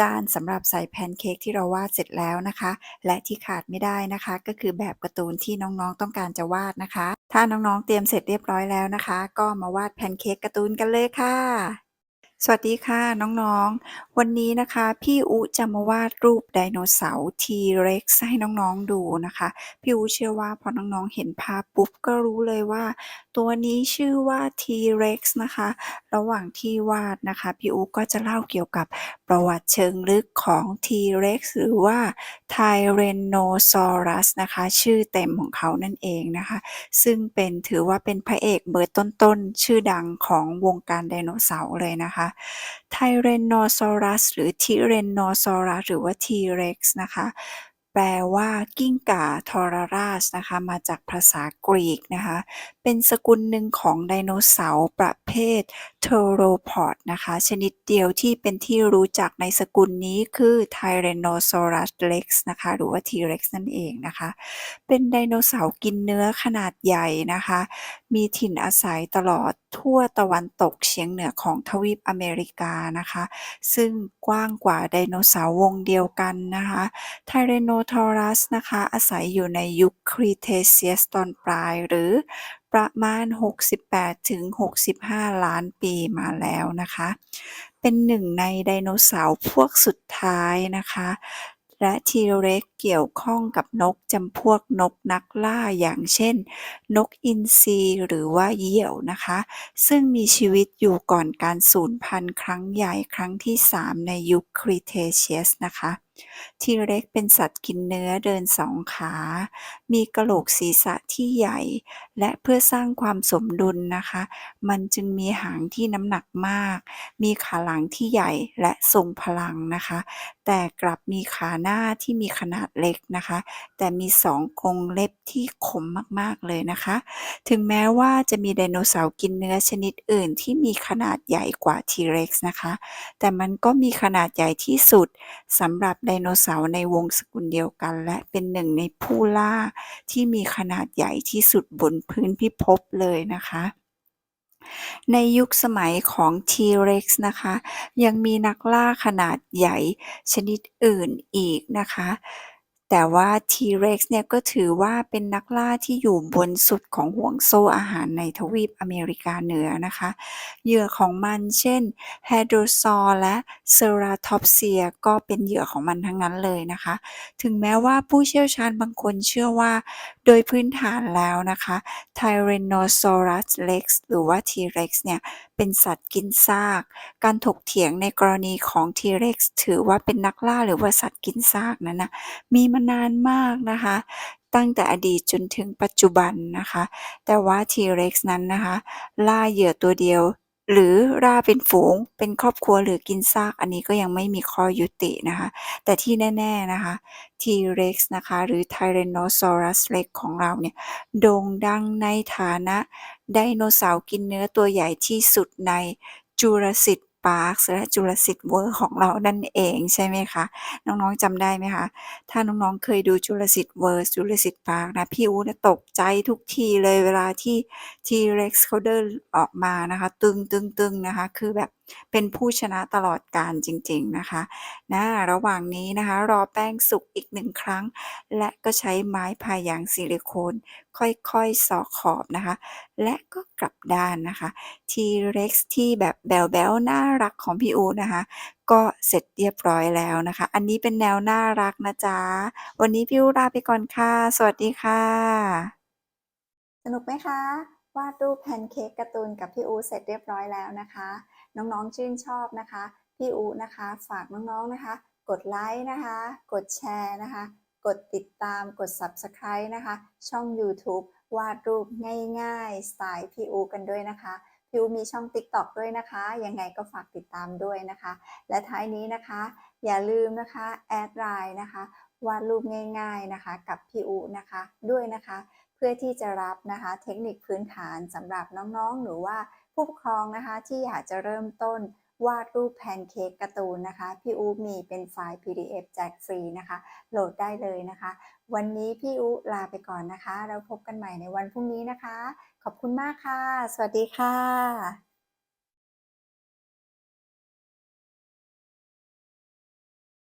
จานสำหรับใส่แพนเค้กที่เราวาดเสร็จแล้วนะคะ และที่ขาดไม่ได้นะคะ ก็คือแบบการ์ตูนที่น้องๆต้องการจะวาดนะคะ ถ้าน้องๆเตรียมเสร็จเรียบร้อยแล้วนะคะ ก็มาวาดแพนเค้กการ์ตูนกันเลยค่ะ สวัสดีค่ะน้องๆ วันนี้นะคะพี่อุจะมาวาดรูปไดโนเสาร์ T-Rex ให้น้องๆดูนะคะ พี่อุเชื่อว่าพอน้องๆเห็นภาพปุ๊บก็รู้เลยว่า ตัวนี้ชื่อว่า T-Rex นะคะ ระหว่างที่วาดนะคะพี่อุก็จะเล่าเกี่ยวกับประวัติเชิงลึกของ T-Rex หรือว่า Tyrannosaurus นะคะ ชื่อเต็มของเขานั่นเองนะคะ ซึ่งเป็นถือว่าเป็นพระเอกเบอร์ต้นๆ ชื่อดังของวงการไดโนเสาร์เลยนะคะไทเรนโนซอรัส หรือทิเรนโนซอรัส หรือว่าทีเร็กซ์นะคะ แปลว่ากิ้งก่าทอราราสนะคะ มาจากภาษากรีกนะคะ เป็นสกุลหนึ่งของไดโนเสาร์ประเภท Theropod นะคะ ชนิดเดียวที่เป็นที่รู้จักในสกุลนี้คือ Tyrannosaurus rex นะคะ หรือว่า T-Rex นั่นเองนะคะ เป็นไดโนเสาร์กินเนื้อขนาดใหญ่นะคะ มีถิ่นอาศัยตลอดทั่วตะวันตกเฉียงเหนือของทวีปอเมริกานะคะ ซึ่งกว้างกว่าไดโนเสาร์วงเดียวกันนะคะ Tyrannosaurus นะคะ อาศัยอยู่ในยุค Cretaceous ตอนปลาย หรือ ประมาณ 68-65 ล้านปีมาแล้วนะคะ เป็นหนึ่งในไดโนเสาร์พวกสุดท้ายนะคะ และ T-Rex เกี่ยวข้องกับนกจำพวกนกนักล่าอย่างเช่น นกอินทรีหรือว่าเหยี่ยวนะคะ ซึ่งมีชีวิตอยู่ก่อนการสูญพันธุ์ครั้งใหญ่ครั้งที่ 3 ในยุค Cretaceous นะคะ T-Rex เป็นสัตว์กินเนื้อเดินสองขา มีกระโหลกศีรษะที่ใหญ่ และเพื่อสร้างความสมดุลนะคะ มันจึงมีหางที่น้ำหนักมาก มีขาหลังที่ใหญ่และทรงพลังนะคะ แต่กลับมีขาหน้าที่มีขนาดเล็กนะคะ แต่มีสองกรงเล็บที่คมมากๆเลยนะคะ ถึงแม้ว่าจะมีไดโนเสาร์กินเนื้อชนิดอื่นที่มีขนาดใหญ่กว่า T-Rex นะคะ แต่มันก็มีขนาดใหญ่ที่สุดสำหรับไดโนเสาร์ในวงสกุลเดียวกัน และเป็นหนึ่งในผู้ล่าที่มีขนาดใหญ่ที่สุดบนพื้นพิภพเลยนะคะในยุคสมัยของ T-Rex นะคะ ยังมีนักล่าขนาดใหญ่ชนิดอื่นอีกนะคะ แต่ว่า T-Rex เนี่ยก็ถือว่าเป็นนักล่าที่อยู่บนสุดของห่วงโซ่อาหารในทวีปอเมริกาเหนือนะคะ เหยื่อของมันเช่น Hadrosaur และ Ceratopsia ก็เป็นเหยื่อของมันทั้งนั้นเลยนะคะ ถึงแม้ว่าผู้เชี่ยวชาญบางคนเชื่อว่า โดยพื้นฐานแล้วนะคะ Tyrannosaurus rex หรือว่า T-Rex เนี่ยเป็นสัตว์กินซาก การถกเถียงในกรณีของทีเร็กซ์ถือว่าเป็นนักล่าหรือว่าสัตว์กินซากนั้นนะมีมานานมากนะคะ ตั้งแต่อดีตจนถึงปัจจุบันนะคะ แต่ว่าทีเร็กซ์นั้นนะคะ ล่าเหยื่อตัวเดียว หรือราเป็นฝูงเป็นครอบครัวหรือกินซาก อันนี้ก็ยังไม่มีข้อยุตินะคะ แต่ที่แน่ ๆ นะคะ T-Rex นะคะ หรือ Tyrannosaurus rex ของเราเนี่ยโด่งดังในฐานะไดโนเสาร์กินเนื้อตัวใหญ่ที่สุดในจูราซิต ปาร์คและจุลสิทธิ์เวิร์ของเรานั่นเองใช่ไหมคะ น้องๆจำได้ไหมคะ ถ้าน้องๆเคยดูจุลสิทธิ์เวิร์จุลสิทธิ์ปาร์คนะพี่อู๋นะตกใจทุกทีเลยเวลาที่ทีเร็กซ์เขาเดินออกมานะคะ ตึงๆๆนะคะ คือแบบเป็นผู้ชนะตลอดกาลจริง ๆนะคะนะระหว่างนี้นะคะรอแป้งสุกอีก1ครั้ง และก็ใช้ไม้พายยางซิลิโคน ค่อยๆเซาะขอบนะคะ และก็กลับด้านนะคะ T-Rex ที่แบบแบ๊วๆน่ารักของพี่อูนะคะ ก็เสร็จเรียบร้อยแล้วนะคะ อันนี้เป็นแนวน่ารักนะจ๊ะ วันนี้พี่อูลาไปก่อนค่ะ สวัสดีค่ะ สนุกไหมคะวาดรูปแพนเค้กการ์ตูนกับพี่อูเสร็จเรียบร้อยแล้วนะคะ น้องๆชื่นชอบนะคะ พี่อูนะคะ ฝากน้องๆนะคะ กดไลค์นะคะ กดแชร์นะคะ กดติดตามกด Subscribe นะคะ ช่องยูทูบวาดรูปง่ายๆ สไตล์พี่อูกันด้วยนะคะพี่อูมีช่อง TikTok ด้วยนะคะ ยังไงก็ฝากติดตามด้วยนะคะ และท้ายนี้นะคะ อย่าลืมนะคะ แอดไลน์นะคะ วาดรูปง่าย ๆนะคะ กับพี่อูนะคะ ด้วยนะคะ พื่อที่จะรับนะคะเทคนิคพื้นฐานสำหรับน้องๆ หรือว่าผู้ปกครองนะคะที่อยากจะเริ่มต้นวาดรูปแพนเค้กการ์ตูนนะคะ พี่อูมีเป็นไฟล์ PDF แจกฟรีนะคะ โหลดได้เลยนะคะ วันนี้พี่อูลาไปก่อนนะคะแล้วพบกันใหม่ในวันพรุ่งนี้นะคะ ขอบคุณมากค่ะ สวัสดีค่ะ